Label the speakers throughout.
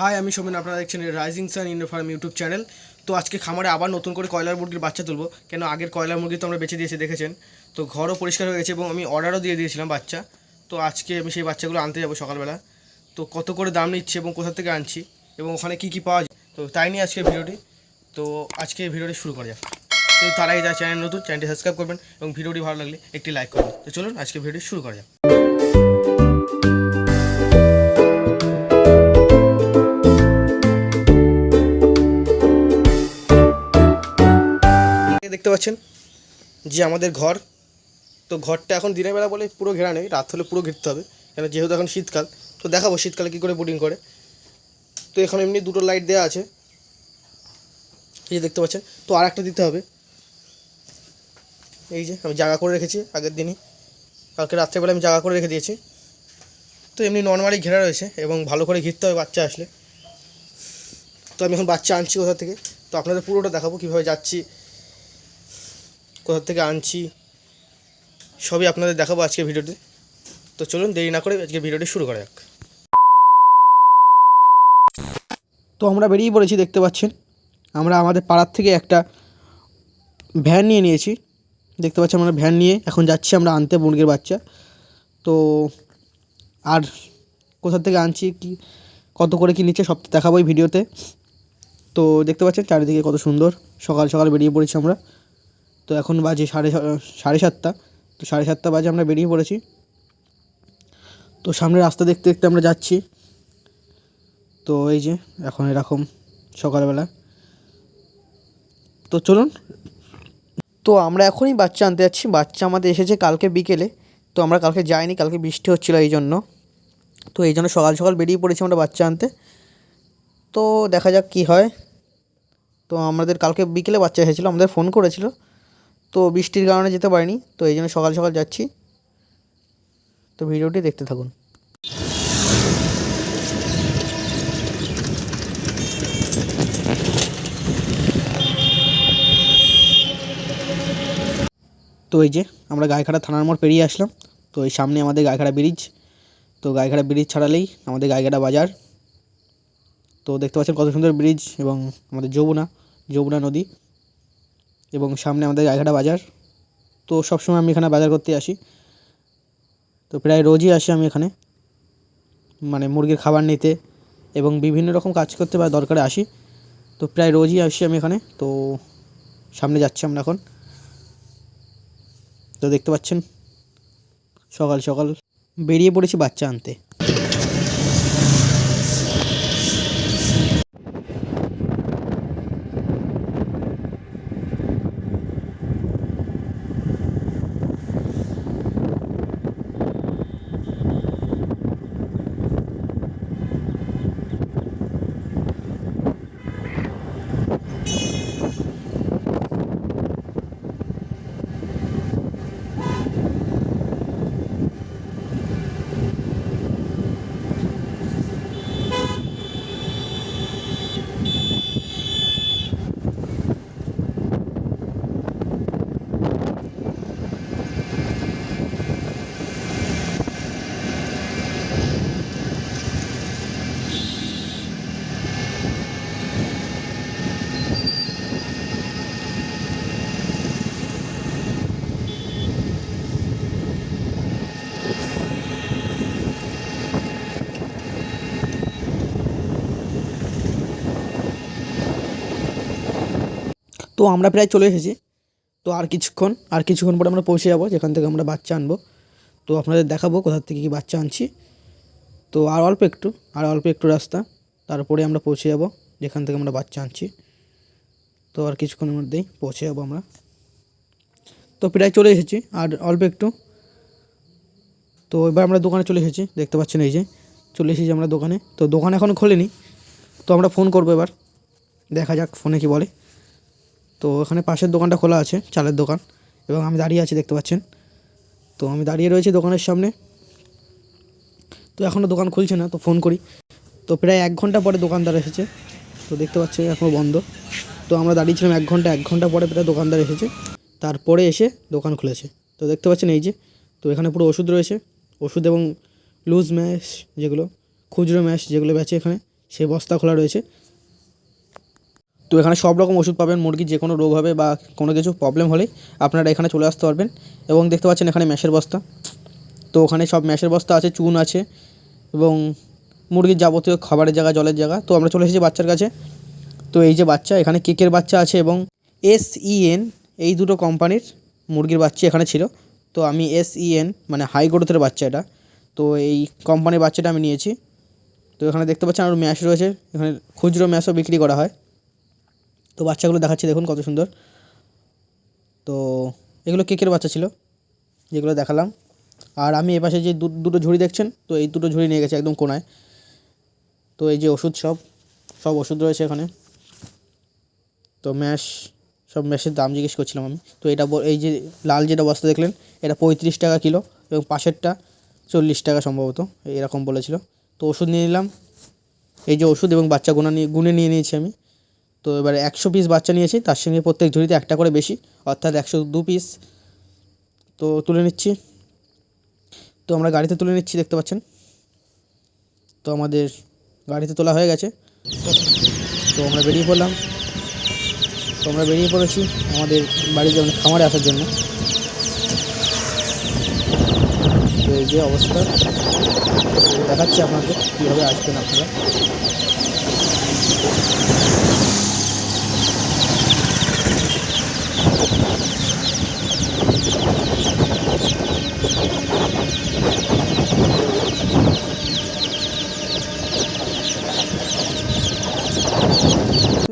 Speaker 1: High আমি সোমেন, আপনারা দেখছেন rising sun Indo farm YouTube channel তো আজকে খামারে আবার নতুন করে কয়লার মুরগির বাচ্চা তুলবো। কেন আগের কয়লার মুরগি তো আমরা বেঁচে দিয়েছি, দেখেছেন? তো ঘরও পরিষ্কার হয়ে গেছে এবং আমি অর্ডারও দিয়ে দিয়েছিলাম বাচ্চা। তো আজকে আমি সেই বাচ্চাগুলো আনতে যাব সকালবেলা। তো কত করে দাম নিচ্ছে এবং কোথা থেকে আনছি এবং ওখানে কী কী পাওয়া যায়? তো তাই নিয়ে আজকে ভিডিওটি। তো আজকে ভিডিওটি শুরু করা যাক। তো তার আগে যারা চ্যানেল নতুন চ্যানেলটি সাবস্ক্রাইব করবেন এবং ভিডিওটি ভালো লাগলে একটি লাইক করবেন। তো চলুন আজকে ভিডিওটি শুরু করা যাক। দেখতে পাচ্ছেন যে আমাদের ঘর, তো ঘরটা এখন দিনের বেলা বলে পুরো ঘেরা নেই, রাত হলে পুরো ঘিরতে হবে, কেন যেহেতু এখন শীতকাল, তো দেখাবো শীতকালে কী করে বোটিং করে। তো এখন এমনি দুটো লাইট দেওয়া আছে, এই যে দেখতে পাচ্ছেন, তো আর একটা দিতে হবে। এই যে আমি জায়গা করে রেখেছি আগের দিনই, কালকে রাত্রেবেলা আমি জায়গা করে রেখে দিয়েছি। তো এমনি নর্মালি ঘেরা রয়েছে এবং ভালো করে ঘিরতে হবে বাচ্চা আসলে। তো আমি এখন বাচ্চা আনছি কোথা থেকে, তো আপনাদের পুরোটা দেখাবো, কীভাবে যাচ্ছি কোথা থেকে আনছি, সবই আপনাদের দেখাবো আজকে ভিডিওতে। তো চলুন দেরি না করে আজকে ভিডিওটি শুরু করা যাক। তো আমরা বেরিয়ে পড়েছি, দেখতে পাচ্ছেন। আমরা আমাদের পাড়ার থেকে একটা ভ্যান নিয়ে নিয়েছি। দেখতে পাচ্ছি আমরা ভ্যান নিয়ে এখন যাচ্ছি আমরা আনতে, মুরগির বাচ্চা। তো আর কোথা থেকে আনছি, কি, কত করে কি নিচ্ছে সব দেখাবো এই ভিডিওতে। তো দেখতে পাচ্ছেন, চারিদিকে কত সুন্দর। সকাল সকাল বেরিয়ে পড়েছি আমরা। তো এখন বাজে সাড়ে সাড়ে সাতটা। তো সাড়ে সাতটা বাজে আমরা বেরিয়ে পড়েছি। তো সামনে রাস্তা দেখতে দেখতে আমরা যাচ্ছি। তো এই যে, এখন এরকম সকালবেলা। তো চলুন। তো আমরা এখনই বাচ্চা আনতে যাচ্ছি। বাচ্চা আমাদের এসেছে কালকে বিকেলে। তো আমরা কালকে যাইনি, কালকে বৃষ্টি হচ্ছিল এই জন্য। তো এই জন্য সকাল সকাল বেরিয়ে পড়েছি আমরা বাচ্চা আনতে। তো দেখা যাক কী হয়। তো আমাদের কালকে বিকেলে বাচ্চা এসেছিল, আমাদের ফোন করেছিল। তো বৃষ্টির কারণে যেতে পারিনি, তো এই জন্য সকাল সকাল যাচ্ছি। তো ভিডিওটি দেখতে থাকুন। তো এই যে আমরা গায়েখাড়া থানার মোড় পেরিয়ে আসলাম, তো এই সামনে আমাদের গায়েখাড়া ব্রিজ। তো গায়েখাড়া ব্রিজ ছাড়ালেই আমাদের গায়েখাড়া বাজার। তো দেখতে পাচ্ছেন কত সুন্দর ব্রিজ এবং আমাদের যমুনা যমুনা নদী। এবং সামনে আমাদের গায়েঘাটা বাজার। তো সবসময় আমি এখানে বাজার করতে আসি। তো প্রায় রোজই আসি আমি এখানে। মানে মুরগির খাবার নিতে এবং বিভিন্ন রকম কাজ করতে বা দরকারে আসি। তো প্রায় রোজই আসি আমি এখানে। তো সামনে যাচ্ছি আমরা এখন। তো দেখতে পাচ্ছেন? সকাল সকাল বেরিয়ে পড়েছি বাচ্চা আনতে। তো আমরা প্রায় চলে এসেছি। তো আর কিছুক্ষণ আর কিছুক্ষণ পরে আমরা পৌঁছে যাব, যেখান থেকে আমরা বাচ্চা আনব। তো আপনাদের দেখাবো কোথা থেকে কী বাচ্চা আনছি। তো আর অল্প একটু, আর অল্প একটু রাস্তা, তারপরে আমরা পৌঁছে যাব, যেখান থেকে আমরা বাচ্চা আনছি। তো আর কিছুক্ষণের মধ্যেই পৌঁছে যাব আমরা। তো প্রায় চলে এসেছি, আর অল্প একটু। তো এবার আমরা দোকানে চলে এসেছি, দেখতে পাচ্ছেন এই যে, চলে এসেছি আমরা দোকানে। তো দোকান এখন খোলেনি, তো আমরা ফোন করব এবার, দেখা যাক ফোনে কি বলে। তো এখানে পাশের দোকানটা খোলা আছে, চালের দোকান। এবং আমি দাঁড়িয়ে আছি, দেখতে পাচ্ছেন? তো আমি দাঁড়িয়ে রয়েছি দোকানের সামনে। তো এখনও দোকান খুলছে না, তো ফোন করি। তো প্রায় এক ঘণ্টা পরে দোকানদার এসেছে। তো দেখতে পাচ্ছি এখনও বন্ধ। তো আমরা দাঁড়িয়েছিলাম এক ঘণ্টা এক ঘণ্টা পরে প্রায় দোকানদার এসেছে। তারপরে এসে দোকান খুলেছে। তো দেখতে পাচ্ছেন এই যে, তো এখানে পুরো ওষুধ রয়েছে। ওষুধ এবং লুজ ম্যাশ যেগুলো, খুচরো ম্যাশ যেগুলো বেচে এখানে, সেই বস্তা খোলা রয়েছে। তো এখানে সব রকম ওষুধ পাবেন মুরগির যে কোনো রোগ হবে বা কোনো কিছু প্রবলেম হলেই আপনারা এখানে চলে আসতে পারবেন। এবং দেখতে পাচ্ছেন এখানে ম্যাশের বস্তা। তো ওখানে সব ম্যাশের বস্তা আছে, চুন আছে এবং মুরগির যাবতীয় খাবারের জায়গা, জলের জায়গা। তো আমরা চলে এসেছি বাচ্চার কাছে। তো এই যে বাচ্চা, এখানে কেকের বাচ্চা আছে এবং এস ইএন এই দুটো কোম্পানির মুরগির বাচ্চা এখানে ছিল। তো আমি এস ইএন মানে হাই গ্রোথের বাচ্চা এটা। তো এই কোম্পানির বাচ্চাটা আমি নিয়েছি। তো এখানে দেখতে পাচ্ছেন আরও ম্যাশ রয়েছে। এখানে খুচরো ম্যাশও বিক্রি করা হয়। তো বাচ্চাগুলো দেখাচ্ছি, দেখুন কত সুন্দর। তো এগুলো কেকের বাচ্চা ছিল? যেগুলো দেখালাম। আর আমি এপাশে যে দুটো ঝুড়ি দেখছেন, তো এই দুটো ঝুড়ি নিয়ে গেছে একদম কোনায়। তো এই যে ওষুধ সব সব ওষুধ রয়েছে এখানে। তো ম্যাশ, সব ম্যাশের দাম জিজ্ঞেস করছিলাম আমি। তো এটা এই যে লাল যেটা বস্তা দেখলেন, এটা পঁয়ত্রিশ টাকা কিলো এবং পাশেরটা চল্লিশ টাকা সম্ভবত, এরকম বলেছিল। তো ওষুধ নিয়ে নিলাম। এই যে ওষুধ এবং বাচ্চা গোনা নিয়ে গুনে নিয়ে নিয়েছি আমি। তো এবারে একশো পিস বাচ্চা নিয়েছি, তার সঙ্গে প্রত্যেক ঝুড়িতে একটা করে বেশি, অর্থাৎ একশো দু পিস তো তুলে নিচ্ছি। তো আমরা গাড়িতে তুলে নিচ্ছি, দেখতে পাচ্ছেন। তো আমাদের গাড়িতে তোলা হয়ে গেছে। তো আমরা বেরিয়ে পড়লাম। তো আমরা বেরিয়ে পড়েছি আমাদের বাড়ি যেমন খামারে আসার জন্য। তো এই যে অবস্থা। দেখাচ্ছি আপনাদের কীভাবে আসবেন আপনারা।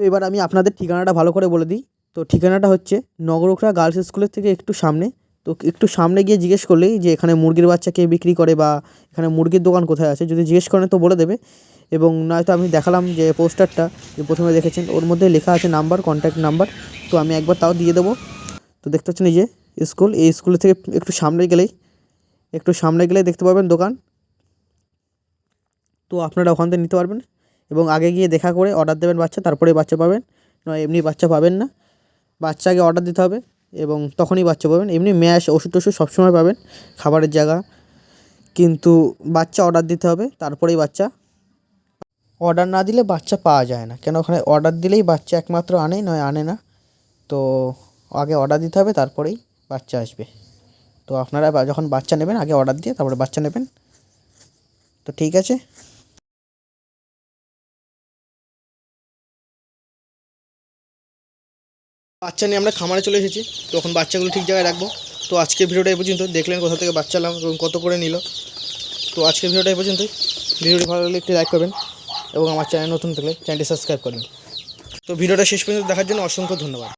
Speaker 1: এবার আমি আপনাদের ঠিকানাটা ভালো করে বলে দিই। তো ঠিকানাটা হচ্ছে নগরুখরা গার্লস স্কুলের থেকে একটু সামনে। তো একটু সামনে গিয়ে জিজ্ঞেস করলেই যে এখানে মুরগির বাচ্চা কে বিক্রি করে বা এখানে মুরগির দোকান কোথায় আছে, যদি জিজ্ঞেস করেন তো বলে দেবে। এবং নয়তো আমি দেখালাম যে পোস্টারটা, যে প্রথমে দেখেছেন, ওর মধ্যে লেখা আছে নাম্বার কন্ট্যাক্ট নাম্বার। তো আমি একবার তাও দিয়ে দেবো। তো দেখতে পাচ্ছেন এই যে স্কুল, এই স্কুলের থেকে একটু সামনে গেলেই, একটু সামনে গেলেই দেখতে পাবেন দোকান। তো আপনারা ওখান থেকে নিতে পারবেন। এবং আগে গিয়ে দেখা করে অর্ডার দেবেন বাচ্চা তারপরে বাচ্চা পাবেন। নয় এমনি বাচ্চা পাবেন না। বাচ্চা আগে অর্ডার দিতে হবে এবং তখনই বাচ্চা পাবেন। এমনি ম্যাশ ওষুধ টষুধ সবসময় পাবেন, খাবারের জায়গা। কিন্তু বাচ্চা অর্ডার দিতে হবে, তারপরেই বাচ্চা। অর্ডার না দিলে বাচ্চা পাওয়া যায় না। কেন? ওখানে অর্ডার দিলেই বাচ্চা একমাত্র আনে নয় আনে না। তো আগে অর্ডার দিতে হবে, তারপরেই বাচ্চা আসবে। তো আপনারা যখন বাচ্চা নেবেন, আগে অর্ডার দিয়ে তারপরে বাচ্চা নেবেন। তো ঠিক আছে? বাচ্চা নিয়ে আমরা খামারে চলে এসেছি তখন বাচ্চাগুলো ঠিক জায়গায় রাখব। তো আজকে ভিডিওটা এই পর্যন্ত দেখলেন কোথা থেকে বাচ্চা এলাম এবং কত করে নিল। তো আজকের ভিডিওটা এই পর্যন্তই। ভিডিওটি ভালো লাগলে একটি লাইক করবেন এবং আমার চ্যানেল নতুন থাকলে চ্যানেলটি সাবস্ক্রাইব করবেন। তো ভিডিওটা শেষ পর্যন্ত দেখার জন্য অসংখ্য ধন্যবাদ।